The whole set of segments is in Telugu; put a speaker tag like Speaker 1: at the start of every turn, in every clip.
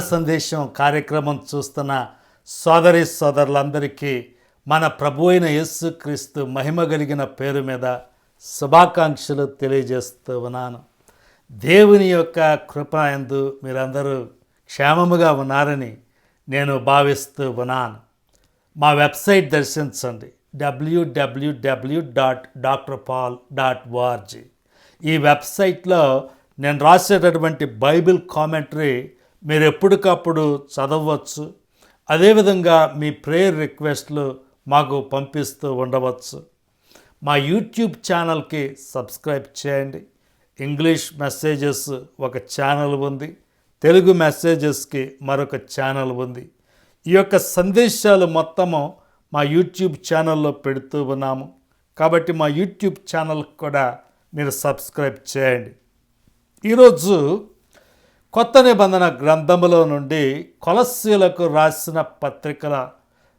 Speaker 1: సందేశం కార్యక్రమం చూస్తున్న సోదరి సోదరులందరికీ మన ప్రభు అయిన యేసుక్రీస్తు మహిమ కలిగిన పేరు మీద శుభాకాంక్షలు తెలియజేస్తూ ఉన్నాను. దేవుని యొక్క కృప ఎందు మీరందరూ క్షేమముగా ఉన్నారని నేను భావిస్తూ ఉన్నాను. మా వెబ్సైట్ దర్శించండి. WWW dot doctor Paul dot ORG ఈ వెబ్సైట్లో నేను రాసేటటువంటి బైబిల్ కామెంటరీ మీరు ఎప్పటికప్పుడు చదవచ్చు అదేవిధంగా మీ ప్రేయర్ రిక్వెస్ట్లు మాకు పంపిస్తూ ఉండవచ్చు. మా యూట్యూబ్ ఛానల్కి సబ్స్క్రైబ్ చేయండి. ఇంగ్లీష్ మెసేజెస్ ఒక ఛానల్ ఉంది. తెలుగు మెసేజెస్కి మరొక ఛానల్ ఉంది. ఈ యొక్క సందేశాలు మొత్తము మా యూట్యూబ్ ఛానల్లో పెడుతూ ఉన్నాము. కాబట్టి మా యూట్యూబ్ ఛానల్ కూడా మీరు సబ్స్క్రైబ్ చేయండి. ఈరోజు కొత్త నిబంధన గ్రంథములో నుండి కొలస్సీలకు రాసిన పత్రికల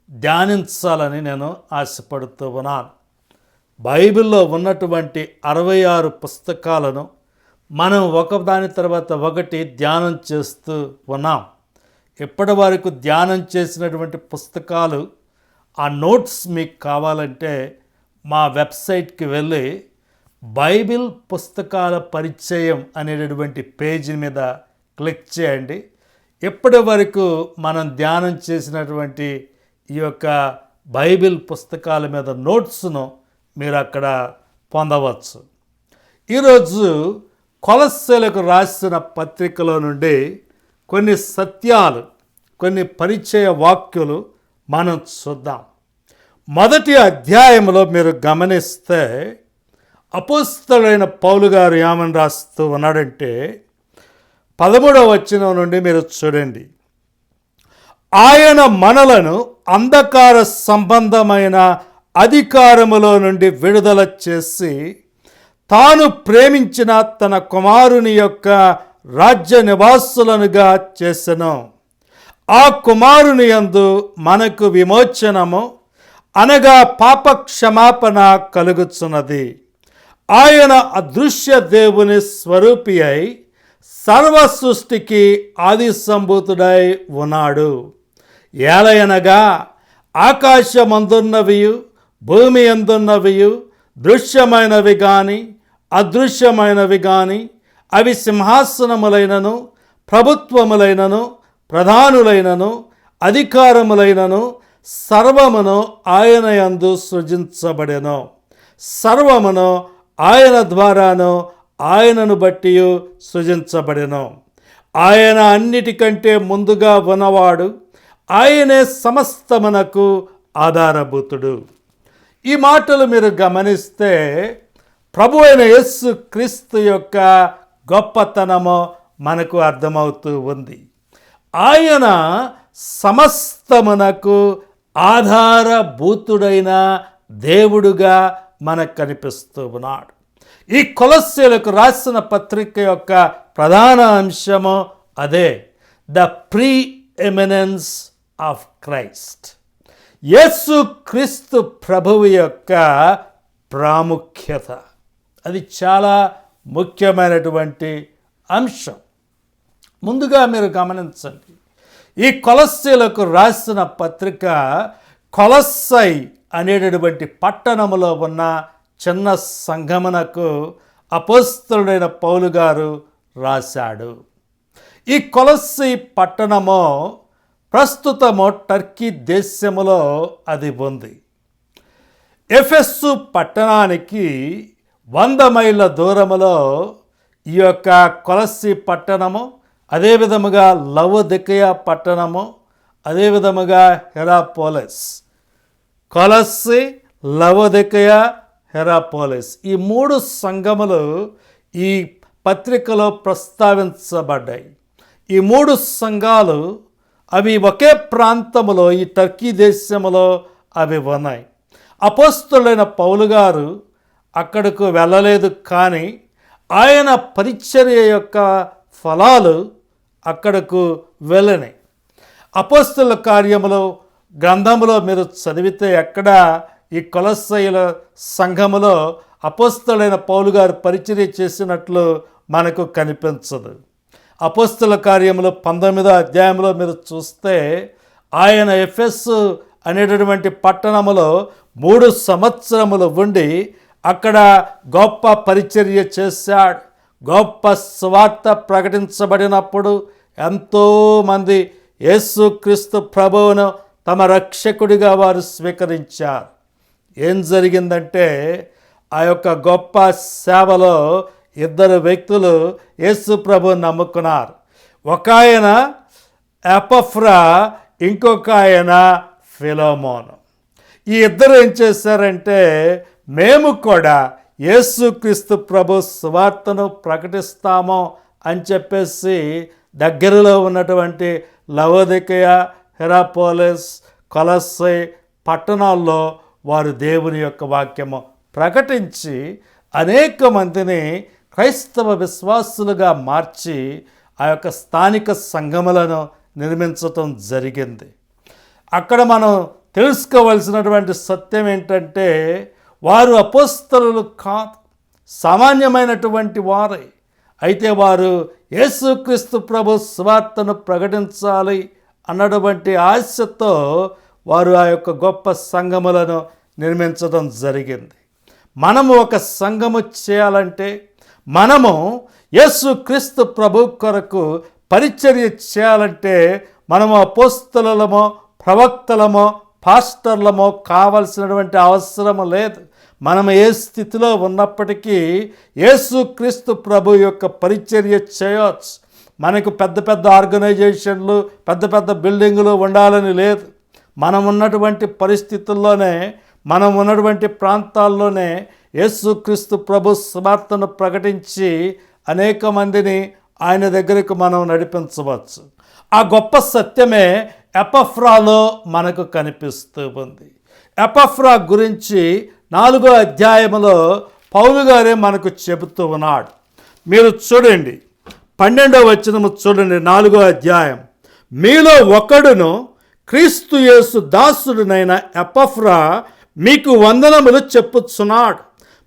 Speaker 1: ధ్యానించాలని నేను ఆశపడుతూ ఉన్నాను. బైబిల్లో ఉన్నటువంటి అరవై ఆరు పుస్తకాలను మనం ఒకదాని తర్వాత ఒకటి ధ్యానం చేస్తూ ఉన్నాం. ఇప్పటి వరకు ధ్యానం చేసినటువంటి పుస్తకాలు ఆ నోట్స్ మీకు కావాలంటే మా వెబ్సైట్కి వెళ్ళి బైబిల్ పుస్తకాల పరిచయం అనేటటువంటి పేజీ మీద క్లిక్ చేయండి. ఇప్పటి వరకు మనం ధ్యానం చేసినటువంటి ఈ యొక్క బైబిల్ పుస్తకాల మీద నోట్స్ను మీరు అక్కడ పొందవచ్చు. ఈరోజు కొలస్సెలకు రాసిన పత్రికలో నుండి కొన్ని సత్యాలు కొన్ని పరిచయ వాక్యులు మనం చూద్దాం. మొదటి అధ్యాయంలో మీరు గమనిస్తే అపుస్తలైన పౌలు గారు ఏమని రాస్తూ ఉన్నాడంటే పదమూడవ వచనం నుండి మీరు చూడండి. ఆయన మనలను అంధకార సంబంధమైన అధికారములో నుండి విడుదల చేసి తాను ప్రేమించిన తన కుమారుని యొక్క రాజ్య నివాసులనుగా చేసెను. ఆ కుమారుని యందు మనకు విమోచనము అనగా పాప క్షమాపణ కలుగుచున్నది. ఆయన అదృశ్య దేవుని స్వరూపి అయి సర్వ సృష్టికి ఆది సంభూతుడై ఉన్నాడు. ఏలయనగా ఆకాశమందున్నవియు భూమి అందున్నవియు దృశ్యమైనవి కానీ అదృశ్యమైనవి కానీ అవి సింహాసనములైనను ప్రభుత్వములైనను ప్రధానులైనను అధికారములైనను సర్వమును ఆయన యందు సృజించబడెను. సర్వమును ఆయన ద్వారాను ఆయనను బట్టి సృజించబడెను. ఆయన అన్నిటికంటే ముందుగా ఉన్నవాడు ఆయనే సమస్తమునకు ఆధారభూతుడు. ఈ మాటలు మీరు గమనిస్తే ప్రభు అయిన యస్సు క్రీస్తు యొక్క గొప్పతనము మనకు అర్థమవుతూ ఉంది. ఆయన సమస్తమునకు ఆధారభూతుడైన దేవుడుగా మనకు కనిపిస్తూ ఉన్నాడు. ఈ కొలస్సీలకు రాసిన పత్రిక యొక్క ప్రధాన అంశము అదే the preeminence of Christ యేసు క్రీస్తు ప్రభువు యొక్క ప్రాముఖ్యత. అది చాలా ముఖ్యమైనటువంటి అంశం. ముందుగా మీరు గమనించండి. ఈ కొలస్సీలకు రాసిన పత్రిక కొలస్సై అనేటటువంటి పట్టణములో ఉన్న చిన్న సంగమనకు అపోస్తుడైన పౌలు గారు రాశాడు. ఈ కొలస్సి పట్టణము ప్రస్తుతము టర్కీ దేశములో అది ఉంది. ఎఫెస్సు పట్టణానికి వంద మైళ్ళ దూరములో ఈ యొక్క కొలస్సి పట్టణము అదే విధముగా లవదికయ పట్టణము అదే విధముగా హెరాపోలస్. కొలస్సి లవదికయ హెరాపోలిస్. ఈ మూడు సంఘములు ఈ పత్రికలో ప్రస్తావించబడ్డాయి. ఈ మూడు సంఘాలు అవి ఒకే ప్రాంతములో ఈ టర్కీ దేశములో అవి ఉన్నాయి. అపోస్తులైన పౌలు గారు అక్కడకు వెళ్ళలేదు కానీ ఆయన పరిచర్య యొక్క ఫలాలు అక్కడకు వెళ్ళినాయి. అపోస్తుల కార్యములో గ్రంథములో మీరు చదివితే ఎక్కడ ఈ కొలస్సైల సంఘములో అపోస్తలైన పౌలు గారు పరిచర్య చేసినట్లు మనకు కనిపించదు. అపోస్తుల కార్యములు పంతొమ్మిదో అధ్యాయంలో మీరు చూస్తే ఆయన ఎఫ్ఎస్ అనేటటువంటి పట్టణములో మూడు సంవత్సరములు ఉండి అక్కడ గొప్ప పరిచర్య చేశాడు. గొప్ప స్వార్థ ప్రకటించబడినప్పుడు ఎంతోమంది యేసుక్రీస్తు ప్రభువును తమ రక్షకుడిగా వారు స్వీకరించారు. ఏం జరిగిందంటే ఆ యొక్క గొప్ప సేవలో ఇద్దరు వ్యక్తులు యేసు ప్రభు నమ్ముకున్నారు. ఒక ఆయన ఎపఫ్రా ఇంకొక ఆయన ఫిలోమోను. ఈ ఇద్దరు ఏం చేశారంటే మేము కూడా యేసుక్రీస్తు ప్రభు సువార్తను ప్రకటిస్తాము అని చెప్పేసి దగ్గరలో ఉన్నటువంటి లవోదికయ హెరాపోలిస్ కొలస్సై పట్టణాల్లో వారు దేవుని యొక్క వాక్యము ప్రకటించి అనేక మందిని క్రైస్తవ విశ్వాసులుగా మార్చి ఆ యొక్క స్థానిక సంఘములను నిర్మించటం జరిగింది. అక్కడ మనం తెలుసుకోవలసినటువంటి సత్యం ఏంటంటే వారు అపోస్తలు కాదు సామాన్యమైనటువంటి వారే. అయితే వారు యేసుక్రీస్తు ప్రభు స్వార్తను ప్రకటించాలి అన్నటువంటి ఆశతో వారు ఆ యొక్క గొప్ప సంఘములను నిర్మించడం జరిగింది. మనము ఒక సంఘము చేయాలంటే మనము యేసుక్రీస్తు ప్రభు కొరకు పరిచర్య చేయాలంటే మనము అపోస్తలమో ప్రవక్తలమో పాస్టర్లమో కావలసినటువంటి అవసరం లేదు. మనం ఏ స్థితిలో ఉన్నప్పటికీ యేసుక్రీస్తు ప్రభు యొక్క పరిచర్య చేయవచ్చు మనకు పెద్ద పెద్ద ఆర్గనైజేషన్లు పెద్ద పెద్ద బిల్డింగులు ఉండాలని లేదు. మనం ఉన్నటువంటి పరిస్థితుల్లోనే మనం ఉన్నటువంటి ప్రాంతాల్లోనే యేసుక్రీస్తు ప్రభు సువార్తను ప్రకటించి అనేక మందిని ఆయన దగ్గరకు మనం నడిపించవచ్చు. ఆ గొప్ప సత్యమే ఎపఫ్రాలో మనకు కనిపిస్తూ ఉంది. ఎపఫ్రా గురించి నాలుగో అధ్యాయంలో పౌలు గారే మనకు చెబుతూ ఉన్నాడు. మీరు చూడండి పన్నెండవ వచనము చూడండి నాలుగో అధ్యాయం. మీలో ఒకడును క్రీస్తు యేసు దాసుడునైన ఎపఫ్రా మీకు వందనములు చెప్పుచున్నాడు.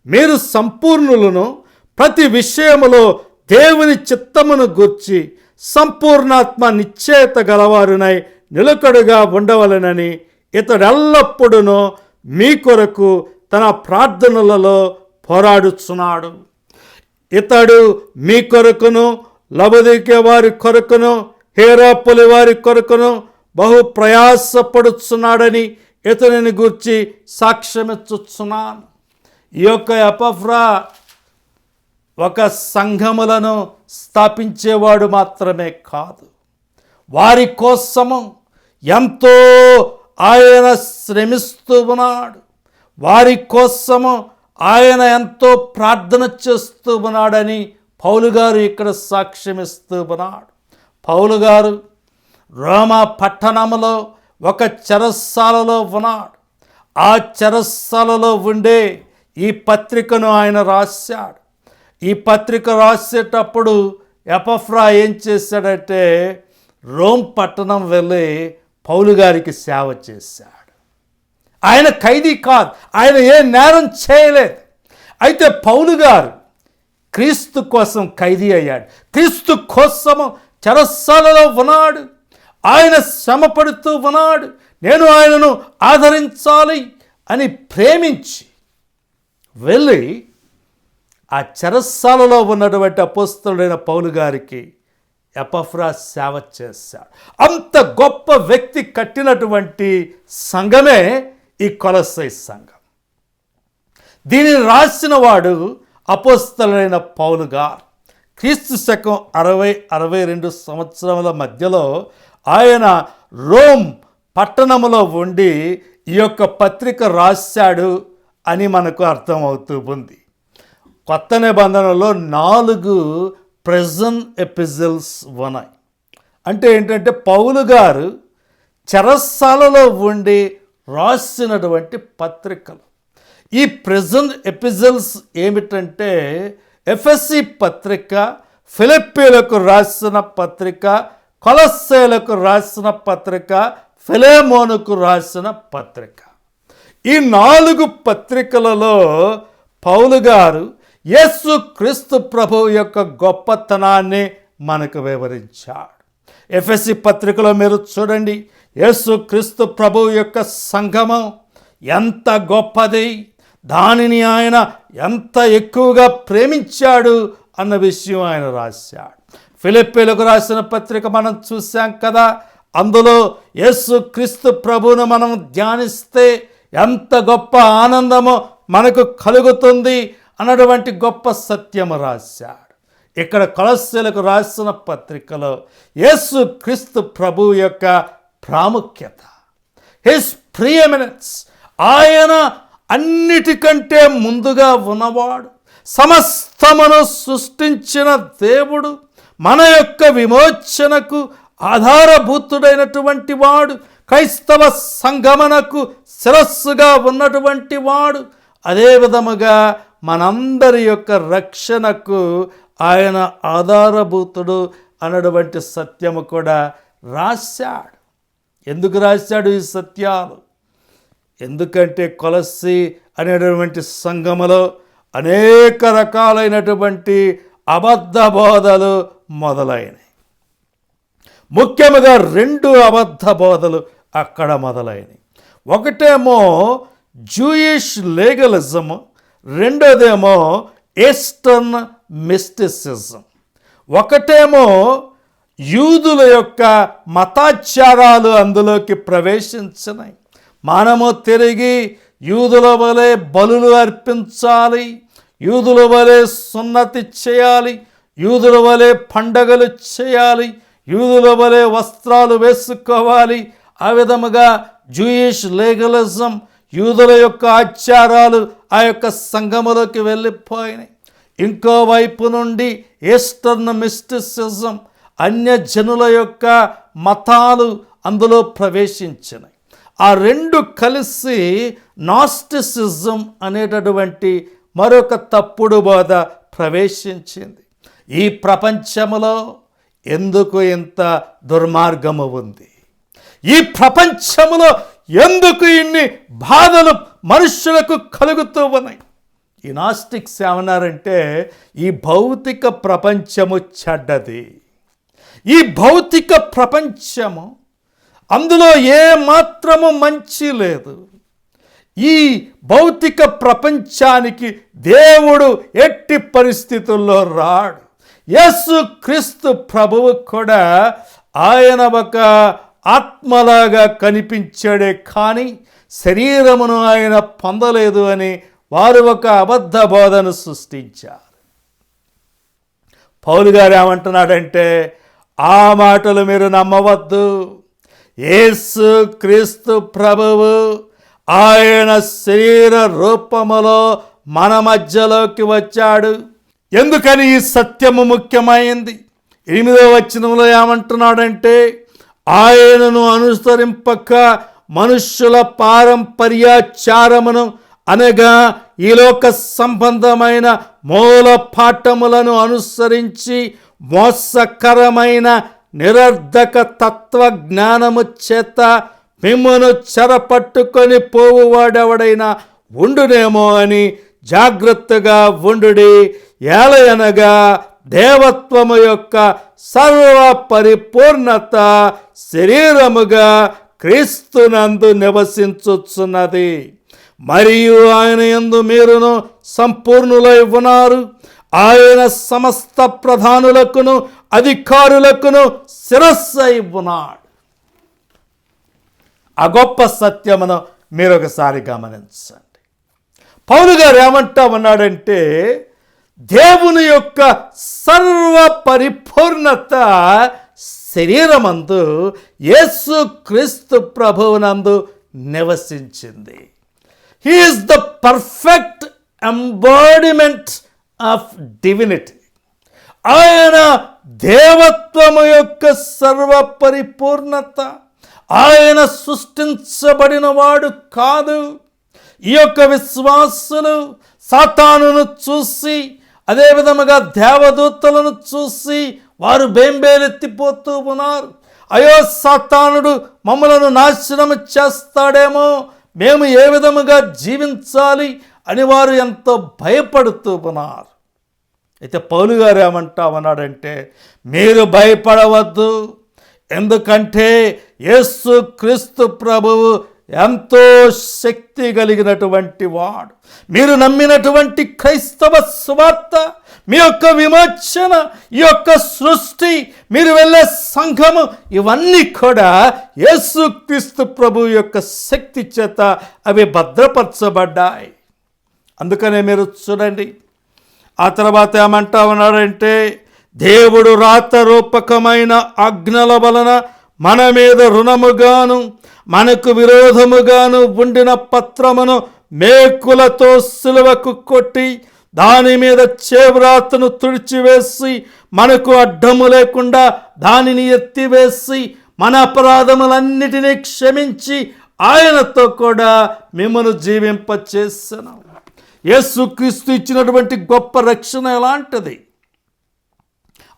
Speaker 1: మీరు సంపూర్ణులను ప్రతి విషయములో దేవుని చిత్తమును గూర్చి సంపూర్ణాత్మ నిశ్చయత గలవారునై నిలకడుగా ఉండవలనని ఇతడెల్లప్పుడూ మీ కొరకు తన ప్రార్థనలలో పోరాడుచున్నాడు. ఇతడు మీ కొరకును లబదికే వారి కొరకును హేరాపులి వారి కొరకును బహు ప్రయాసపడుచున్నాడని ఇతనిని గూర్చి సాక్ష్యమిచ్చుచున్నాను. ఈ యొక్క ఎపఫ్రా ఒక సంఘములను స్థాపించేవాడు మాత్రమే కాదు. వారి కోసము ఎంతో ఆయన శ్రమిస్తూ ఉన్నాడు. వారి కోసము ఆయన ఎంతో ప్రార్థన చేస్తూ ఉన్నాడని పౌలు గారు ఇక్కడ సాక్ష్యమిస్తూ ఉన్నాడు. పౌలు గారు రోమా పట్టణములో ఒక చెరస్సాలలో ఉన్నాడు. ఆ చెరస్సాలలో ఉండే ఈ పత్రికను ఆయన రాశాడు. ఈ పత్రిక రాసేటప్పుడు ఎపఫ్రా ఏం చేశాడంటే రోమ్ పట్టణం వెళ్ళి పౌలు గారికి సేవ చేశాడు. ఆయన ఖైదీ కాదు ఆయన ఏ నేరం చేయలేదు. అయితే పౌలు గారు క్రీస్తు కోసం ఖైదీ అయ్యాడు. క్రీస్తు కోసము చెరస్సాలలో ఉన్నాడు. ఆయన శ్రమపడుతూ ఉన్నాడు. నేను ఆయనను ఆదరించాలి అని ప్రేమించి వెళ్ళి ఆ చెరస్సాలలో ఉన్నటువంటి అపోస్తుడైన పౌలు గారికి ఎపఫ్రా సేవ చేశాడు. అంత గొప్ప వ్యక్తి కట్టినటువంటి సంఘమే ఈ కొలసై సంఘం. దీనిని రాసిన వాడు అపోస్తలైన పౌలు గారు. క్రీస్తు శకం అరవై అరవై రెండు సంవత్సరముల మధ్యలో ఆయన రోమ్ పట్టణంలో ఉండి ఈ యొక్క పత్రిక రాశాడు అని మనకు అర్థమవుతూ ఉంది. కొత్త నిబంధనలో నాలుగు ప్రెజన్ ఎపిజల్స్ ఉన్నాయి. అంటే ఏంటంటే పౌలు గారు చెరస్సాలలో ఉండి రాసినటువంటి పత్రికలు. ఈ ప్రెజెంట్ ఎపిజల్స్ ఏమిటంటే ఎఫ్ఎస్సి పత్రిక ఫిలిప్పీలకు రాసిన పత్రిక కొలస్సేలకు రాసిన పత్రిక ఫిలేమోనుకు రాసిన పత్రిక. ఈ నాలుగు పత్రికలలో పౌలు గారు యేసు క్రీస్తు ప్రభు యొక్క గొప్పతనాన్ని మనకు వివరించాడు. ఎఫ్ఎస్సి పత్రికలో మీరు చూడండి యేసు క్రీస్తు ప్రభు యొక్క సంగమం ఎంత గొప్పది దానిని ఆయన ఎంత ఎక్కువగా ప్రేమించాడు అన్న విషయం ఆయన రాశాడు. ఫిలిప్పీలకు రాసిన పత్రిక మనం చూసాం కదా. అందులో యేసు క్రీస్తు ప్రభువును మనం ధ్యానిస్తే ఎంత గొప్ప ఆనందమో మనకు కలుగుతుంది అన్నటువంటి గొప్ప సత్యము రాశాడు. ఇక్కడ కొలస్సీలకు రాసిన పత్రికలో యేసు క్రీస్తు ప్రభు యొక్క ప్రాముఖ్యత హిస్ ప్రియమినెన్స్ ఆయన అన్నిటికంటే ముందుగా ఉన్నవాడు సమస్తమును సృష్టించిన దేవుడు మన యొక్క విమోచనకు ఆధారభూతుడైనటువంటి వాడు క్రైస్తవ సంగమనకు శిరస్సుగా ఉన్నటువంటి వాడు. అదే విధముగా మనందరి యొక్క రక్షణకు ఆయన ఆధారభూతుడు అన్నటువంటి సత్యము కూడా రాశాడు. ఎందుకు రాశాడు ఈ సత్యాలు? ఎందుకంటే కొలసి అనేటటువంటి సంఘములో అనేక రకాలైనటువంటి అబద్ధ బోధలు మొదలైనవి. ముఖ్యముగా రెండు అబద్ధ బోధలు అక్కడ మొదలైనవి. ఒకటేమో జూయిష్ లీగలిజం రెండోదేమో ఈస్టర్న్ మిస్టిసిజం ఒకటేమో యూదుల యొక్క మతాచారాలు అందులోకి ప్రవేశించినాయి మనము తిరిగి యూదుల వలె బలులు అర్పించాలి యూదుల వలె సున్నతి చేయాలి యూదుల వలె పండగలు చేయాలి యూదుల వలె వస్త్రాలు వేసుకోవాలి. ఆ విధముగా జూయిష్ లీగలిజం యూదుల యొక్క ఆచారాలు ఆ యొక్క సంఘములోకి వెళ్ళిపోయినాయి. ఇంకో వైపు నుండి ఈస్టర్న్ మిస్టిసిజం అన్యజనుల యొక్క మతాలు అందులో ప్రవేశించినాయి. ఆ రెండు కలిసి నాస్టిసిజం అనేటటువంటి మరొక తప్పుడు బోధ ప్రవేశించింది. ఈ ప్రపంచములో ఎందుకు ఇంత దుర్మార్గము ఉంది? ఈ ప్రపంచములో ఎందుకు ఇన్ని బాధలు మనుషులకు కలుగుతూ ఉన్నాయి? ఈ నాస్టిక్స్ ఏమన్నారంటే ఈ భౌతిక ప్రపంచము చెడ్డది. ఈ భౌతిక ప్రపంచము అందులో ఏ మాత్రము మంచి లేదు. ఈ భౌతిక ప్రపంచానికి దేవుడు ఎట్టి పరిస్థితుల్లో రాడు. యేసు క్రీస్తు ప్రభువు కూడా ఆయన ఒక ఆత్మలాగా కనిపించాడే కానీ శరీరమును ఆయన పొందలేదు అని వారు ఒక అబద్ధ బోధను సృష్టించారు. పౌలు గారు ఏమంటున్నాడంటే ఆ మాటలు మీరు నమ్మవద్దు. యేసు క్రీస్తు ప్రభువు ఆయన శరీర రూపములో మన మధ్యలోకి వచ్చాడు. ఎందుకని ఈ సత్యము ముఖ్యమైంది? ఎనిమిదో వచనంలో ఏమంటున్నాడంటే ఆయనను అనుసరింపక మనుష్యుల పారంపర్యాచారమును అనగా ఈ లోక సంబంధమైన మూల పాఠములను అనుసరించి మోసకరమైన నిరర్ధక తత్వ జ్ఞానము చేత మిమ్మను చెరపట్టుకొని పోవువాడెవడైనా ఉండునేమో అని జాగ్రత్తగా ఉండుడి ఏలయనగా దేవత్వము యొక్క సర్వ పరిపూర్ణత శరీరముగా క్రీస్తునందు నివసించుచున్నది. మరియు ఆయన యందు మీరును సంపూర్ణులై ఉన్నారు. ఆయన సమస్త ప్రధానులకును అధికారులకును శిరస్సై ఉన్నాడు. ఆ గొప్ప సత్యమును మీరు ఒకసారి గమనించండి. పౌలు గారు ఏమంటా ఉన్నాడంటే దేవుని యొక్క సర్వ పరిపూర్ణత శరీరమందు యేసు క్రీస్తు ప్రభువునందు నివసించింది. He is the perfect embodiment of divinity ఆయన దేవత్వము యొక్క సర్వ పరిపూర్ణత. ఆయన సృష్టించబడినవాడు కాదు. ఈ యొక్క విశ్వాసులు సాతానును చూసి అదే విధముగా దేవదూతలను చూసి వారు బేంబేలెత్తిపోతూ ఉన్నారు. అయో సాతానుడు మమ్మలను నాశనం చేస్తాడేమో మేము ఏ విధముగా జీవించాలి అని వారు ఎంతో భయపడుతూ ఉన్నారు. అయితే పౌలు గారు ఏమంటా ఉన్నాడంటే మీరు భయపడవద్దు. ఎందుకంటే యేసు క్రీస్తు ప్రభువు ఎంతో శక్తి కలిగినటువంటి వాడు. మీరు నమ్మినటువంటి క్రైస్తవ సువార్త మీ యొక్క విమోచన ఈ యొక్క సృష్టి మీరు వెళ్ళే సంఘము ఇవన్నీ కూడా యేసుక్రీస్తు ప్రభు యొక్క శక్తి చేత అవి భద్రపరచబడ్డాయి. అందుకనే మీరు చూడండి. ఆ తర్వాత ఏమంటా ఉన్నాడంటే దేవుడు రాత రూపకమైన ఆజ్ఞల వలన మన మీద రుణముగాను మనకు విరోధముగాను ఉండిన పత్రమును మేకులతో సిలువకు కొట్టి దాని మీద చేవ్రాతను తుడిచివేసి మనకు అడ్డము లేకుండా దానిని ఎత్తివేసి మన అపరాధములన్నిటినీ క్షమించి ఆయనతో కూడా మిమ్మను జీవింపచేసను. యేసుక్రీస్తు ఇచ్చినటువంటి గొప్ప రక్షణ ఎలాంటిది?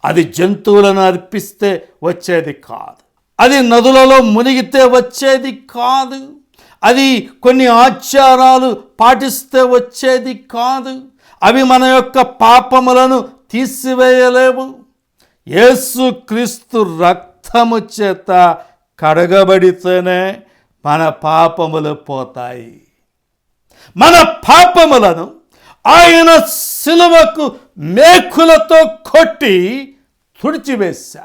Speaker 1: అది జంతువులను అర్పిస్తే వచ్చేది కాదు. అది నదులలో మునిగితే వచ్చేది కాదు. అది కొన్ని ఆచారాలు పాటిస్తే వచ్చేది కాదు. అవి మన యొక్క పాపములను తీసివేయలేవు. యేసుక్రీస్తు రక్తము చేత కడగబడితేనే మన పాపములు పోతాయి. మన పాపములను ఆయన సిలువకు మేకులతో కొట్టి తుడిచివేశా.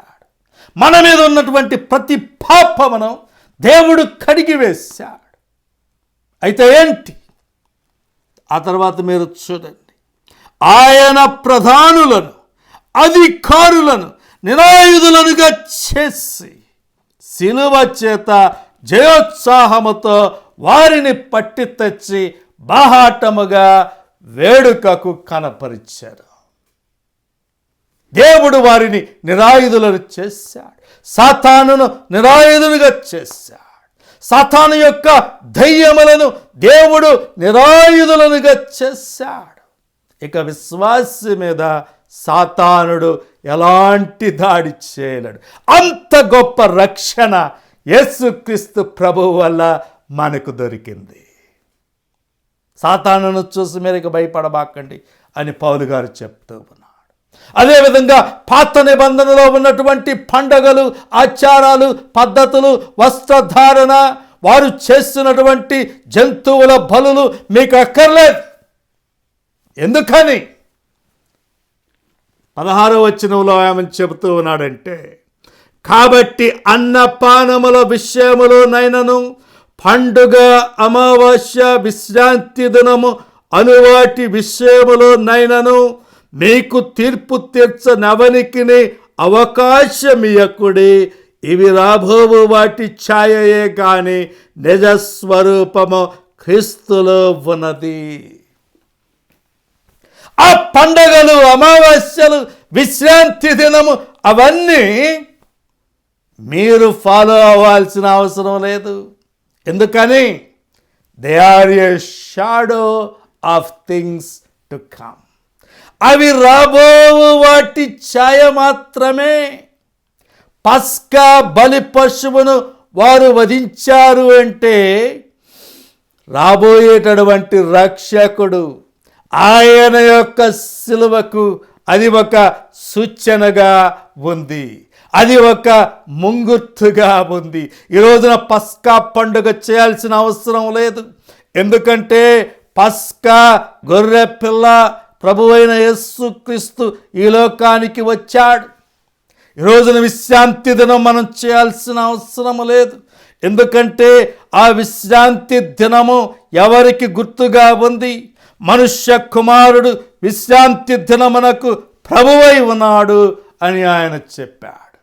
Speaker 1: మన మీద ఉన్నటువంటి ప్రతి పాపమనం దేవుడు కడిగి వేశాడు. అయితే ఏంటి? ఆ తర్వాత మీరు చూడండి. ఆయన ప్రధానులను అధికారులను నిరాయుధులనుగా చేసి సిలువ చేత జయోత్సాహముతో వారిని పట్టి తెచ్చి బాహాటముగా వేడుకకు కనపరిచారు. దేవుడు వారిని నిరాయుధులను చేశాడు. సాతానును నిరాయుధులుగా చేశాడు. సాతాను యొక్క దయ్యములను దేవుడు నిరాయుధులనుగా చేశాడు. ఇక విశ్వాసి మీద సాతానుడు ఎలాంటి దాడి చేయలేడు. అంత గొప్ప రక్షణ యేసుక్రీస్తు ప్రభువు వల్ల మనకు దొరికింది. సాతానును చూసి మీరు ఇక భయపడబాకండి అని పౌలు గారు చెప్తూ అదేవిధంగా పాత నిబంధనలో ఉన్నటువంటి పండగలు ఆచారాలు పద్ధతులు వస్త్రధారణ వారు చేస్తున్నటువంటి జంతువుల బలులు మీకు అక్కర్లేదు. ఎందుకని? పదహారో వచనంలో ఆమె చెబుతూ ఉన్నాడంటే కాబట్టి అన్నపానముల విషయములో నైనను పండుగ అమావాస్య విశ్రాంతి దినము అనువాటి విషయములో నైనను మీకు తీర్పు తీర్చనవనికిని అవకాశమియకుడి. ఇవి రాబోవు వాటి ఛాయయే కాని నిజస్వరూపము క్రీస్తులో ఉన్నది. ఆ పండగలు అమావాస్యలు విశ్రాంతి దినము అవన్నీ మీరు ఫాలో అవ్వాల్సిన అవసరం లేదు. ఎందుకని? They are a shadow of things to come అవి రాబో వాటి ఛాయ మాత్రమే. పస్కా బలి పశువును వారు వధించారు అంటే రాబోయేటటువంటి రక్షకుడు ఆయన యొక్క సిలువకు అది ఒక సూచనగా ఉంది. అది ఒక ముంగుర్తుగా ఉంది. ఈ రోజున పస్కా పండుగ చేయాల్సిన అవసరం లేదు. ఎందుకంటే పస్కా గొర్రె పిల్ల ప్రభువైన యేసుక్రీస్తు ఈ లోకానికి వచ్చాడు. ఈ రోజున విశ్రాంతి దినం మనం చేయాల్సిన అవసరం లేదు. ఎందుకంటే ఆ విశ్రాంతి దినము ఎవరికి గుర్తుగా ఉంది? మనుష్య కుమారుడు విశ్రాంతి దినమునకు ప్రభువై ఉన్నాడు అని ఆయన చెప్పాడు.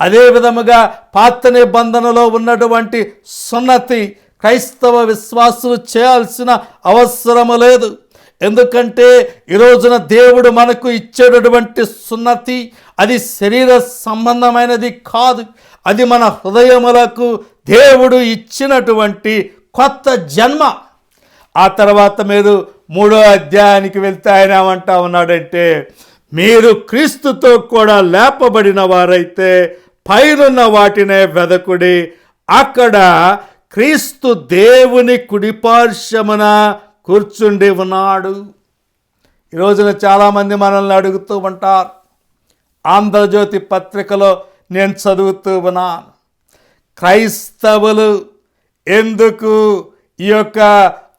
Speaker 1: అదే విధముగా పాత నిబంధనలో ఉన్నటువంటి సున్నతి క్రైస్తవ విశ్వాసులు చేయాల్సిన అవసరము లేదు. ఎందుకంటే ఈ రోజున దేవుడు మనకు ఇచ్చేటటువంటి సున్నతి అది శరీర సంబంధమైనది కాదు. అది మన హృదయములకు దేవుడు ఇచ్చినటువంటి కొత్త జన్మ. ఆ తర్వాత మీరు మూడో అధ్యాయానికి వెళ్తే ఆయన ఏమంటా ఉన్నాడంటే మీరు క్రీస్తుతో కూడా లేపబడిన వారైతే పైనున్న వాటినే వెదకుడి. అక్కడ క్రీస్తు దేవుని కుడిపార్శ్వమున కూర్చుండి ఉన్నాడు. ఈ రోజున చాలామంది మనల్ని అడుగుతూ ఉంటారు. ఆంధ్రజ్యోతి పత్రికలో నేను చదువుతూ ఉన్నాను క్రైస్తవులు ఎందుకు ఈ యొక్క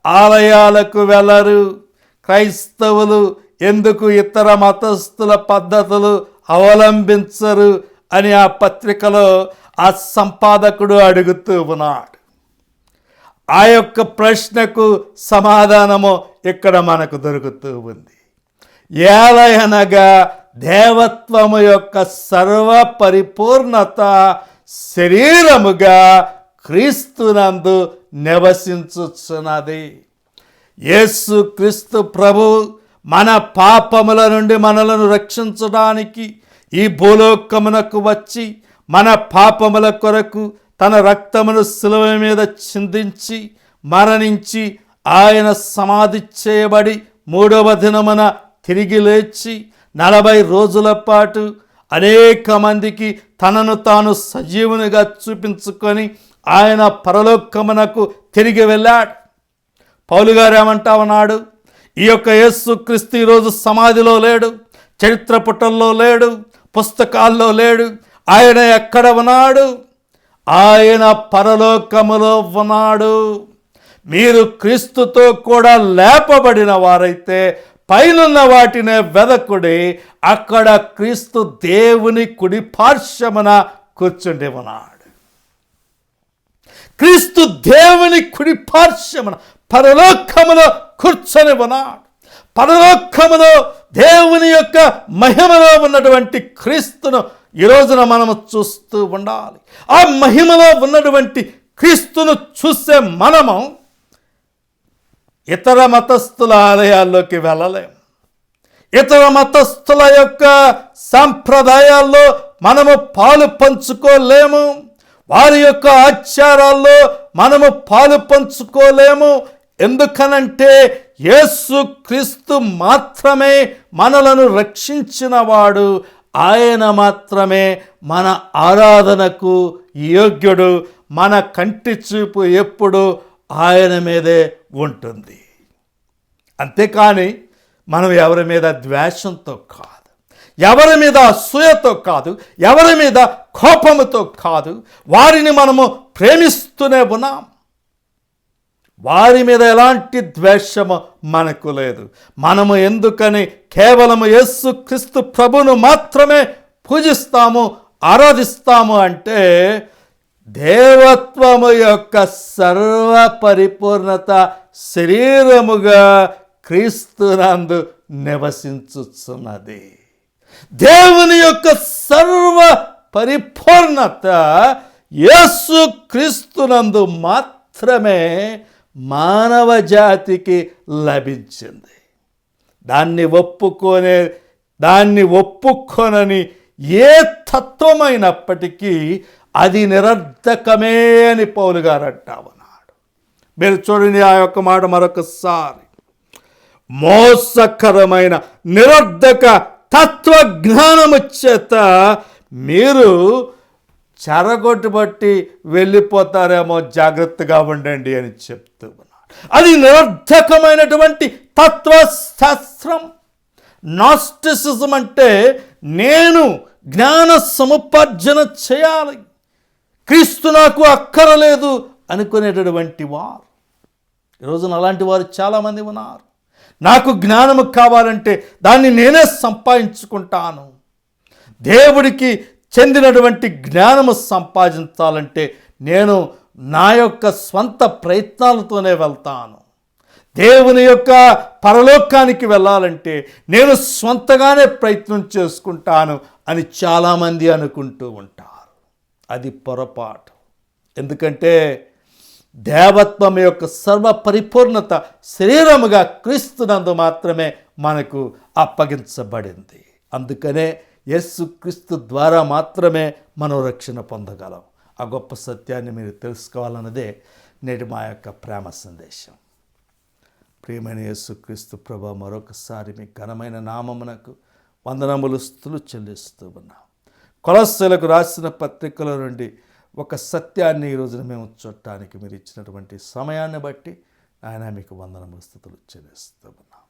Speaker 1: ఆలయాలకు వెళ్ళరు? క్రైస్తవులు ఎందుకు ఇతర మతస్థుల పద్ధతులు అవలంబించరు? అని ఆ పత్రికలో ఆ సంపాదకుడు అడుగుతూ ఉన్నాడు. ఆ యొక్క ప్రశ్నకు సమాధానము ఇక్కడ మనకు దొరుకుతూ ఉంది. ఏలయనగా దేవత్వము యొక్క సర్వ పరిపూర్ణత శరీరముగా క్రీస్తునందు నివసించుచున్నది. యేసు క్రీస్తు ప్రభు మన పాపముల నుండి మనలను రక్షించడానికి ఈ భూలోకమునకు వచ్చి మన పాపముల కొరకు తన రక్తమును శిలువ మీద చిందించి మరణించి ఆయన సమాధి చేయబడి మూడవ దినమున తిరిగి లేచి నలభై రోజుల పాటు అనేక మందికి తనను తాను సజీవునిగా చూపించుకొని ఆయన పరలోకమునకు తిరిగి వెళ్ళాడు. పౌలు గారు ఏమంటా ఉన్నాడు? ఈ యొక్క యేసు క్రీస్తు ఈరోజు సమాధిలో లేడు చరిత్ర పుటల్లో లేడు పుస్తకాల్లో లేడు ఆయన ఎక్కడ ఉన్నాడు? ఆయన పరలోకములో ఉన్నాడు. మీరు క్రీస్తుతో కూడా లేపబడిన వారైతే పైనున్న వాటినే వెదకుడి అక్కడ క్రీస్తు దేవుని కుడి పార్శ్వమున కూర్చుండి ఉన్నాడు. క్రీస్తు దేవుని కుడి పార్శ్వమున పరలోకములో కూర్చొని ఉన్నాడు. పరలోకములో దేవుని యొక్క మహిమలో ఉన్నటువంటి క్రీస్తును ఈ రోజున మనము చూస్తూ ఉండాలి. ఆ మహిమలో ఉన్నటువంటి క్రీస్తును చూసే మనము ఇతర మతస్థుల ఆలయాల్లోకి వెళ్ళలేము. ఇతర మతస్థుల యొక్క సాంప్రదాయాల్లో మనము పాలు పంచుకోలేము. వారి యొక్క ఆచారాల్లో మనము పాలు పంచుకోలేము. ఎందుకనంటే యేసు క్రీస్తు మాత్రమే మనలను రక్షించినవాడు. ఆయన మాత్రమే మన ఆరాధనకు యోగ్యుడు మన కంటి చూపు ఎప్పుడు ఆయన మీదే ఉంటుంది. అంతేకాని మనం ఎవరి మీద ద్వేషంతో కాదు ఎవరి మీద అసూయతో కాదు ఎవరి మీద కోపముతో కాదు వారిని మనము ప్రేమిస్తూనే ఉన్నాం. వారి మీద ఎలాంటి ద్వేషము మనకు లేదు. మనము ఎందుకని కేవలము యస్సు క్రీస్తు ప్రభును మాత్రమే పూజిస్తాము ఆరాధిస్తాము అంటే దేవత్వము యొక్క సర్వ పరిపూర్ణత శరీరముగా క్రీస్తునందు నివసించుచున్నది. దేవుని యొక్క సర్వ పరిపూర్ణత యేసు క్రీస్తునందు మాత్రమే మానవ జాతికి లభించింది. దాన్ని ఒప్పుకొనే దాన్ని ఒప్పుకొనని ఏ తత్వమైనప్పటికీ అది నిరర్ధకమే అని పౌలు గారు అంటామన్నాడు మీరు చూడండి ఆ యొక్క మాట మరొకసారి. మోసకరమైన నిరర్ధక తత్వజ్ఞానము చేత మీరు చెరగొట్టుబట్టి వెళ్ళిపోతారేమో జాగ్రత్తగా ఉండండి అని చెప్తూ ఉన్నాడు. అది నిరర్ధకమైనటువంటి తత్వశాస్త్రం. నాస్టిసిజం అంటే నేను జ్ఞాన సముపార్జన చేయాలి. క్రీస్తు నాకు అక్కరలేదు అనుకునేటటువంటి వారు. ఈరోజున అలాంటి వారు చాలామంది ఉన్నారు. నాకు జ్ఞానము కావాలంటే దాన్ని నేనే సంపాదించుకుంటాను. దేవుడికి చెందినటువంటి జ్ఞానము సంపాదించాలంటే నేను నా యొక్క స్వంత ప్రయత్నాలతోనే వెళ్తాను. దేవుని యొక్క పరలోకానికి వెళ్ళాలంటే నేను స్వంతగానే ప్రయత్నం చేసుకుంటాను అని చాలామంది అనుకుంటూ ఉంటారు. అది పొరపాటు. ఎందుకంటే దేవత్వం యొక్క సర్వ పరిపూర్ణత శరీరముగా క్రీస్తునందు మాత్రమే మనకు అప్పగించబడింది. అందుకనే యేసుక్రీస్తు ద్వారా మాత్రమే మనం రక్షణ పొందగలం. ఆ గొప్ప సత్యాన్ని మీరు తెలుసుకోవాలన్నదే నేటి మా యొక్క ప్రేమ సందేశం. ప్రియమైన యేసుక్రీస్తు ప్రభ మరొకసారి మీ ఘనమైన నామమునకు వందనములు స్థులు చెల్లిస్తూ ఉన్నాం. కొలస్సులకు రాసిన పత్రికల నుండి ఒక సత్యాన్ని ఈ రోజున మేము చూడటానికి మీరు ఇచ్చినటువంటి సమయాన్ని బట్టి ఆయన మీకు వందనములు స్థుతులు చెల్లిస్తూ ఉన్నాం.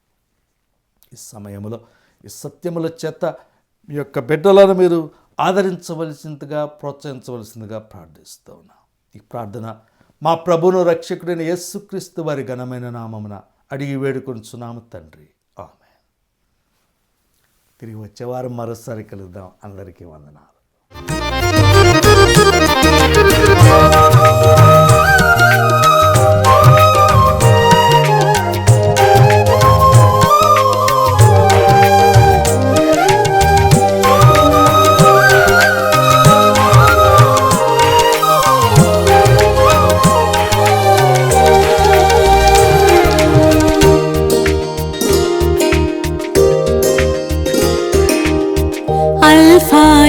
Speaker 1: ఈ సమయంలో ఈ సత్యముల చేత మీ యొక్క బిడ్డలను మీరు ఆదరించవలసిందిగా ప్రోత్సహించవలసిందిగా ప్రార్థిస్తూ ఉన్నా. ఈ ప్రార్థన మా ప్రభును రక్షకుడైన యేసుక్రీస్తు వారి ఘనమైన నామమున అడిగి వేడుకొంచున్నాము తండ్రి. ఆమె తిరిగి వచ్చేవారం మరోసారి కలుద్దాం. అందరికీ వందనాలు. faz.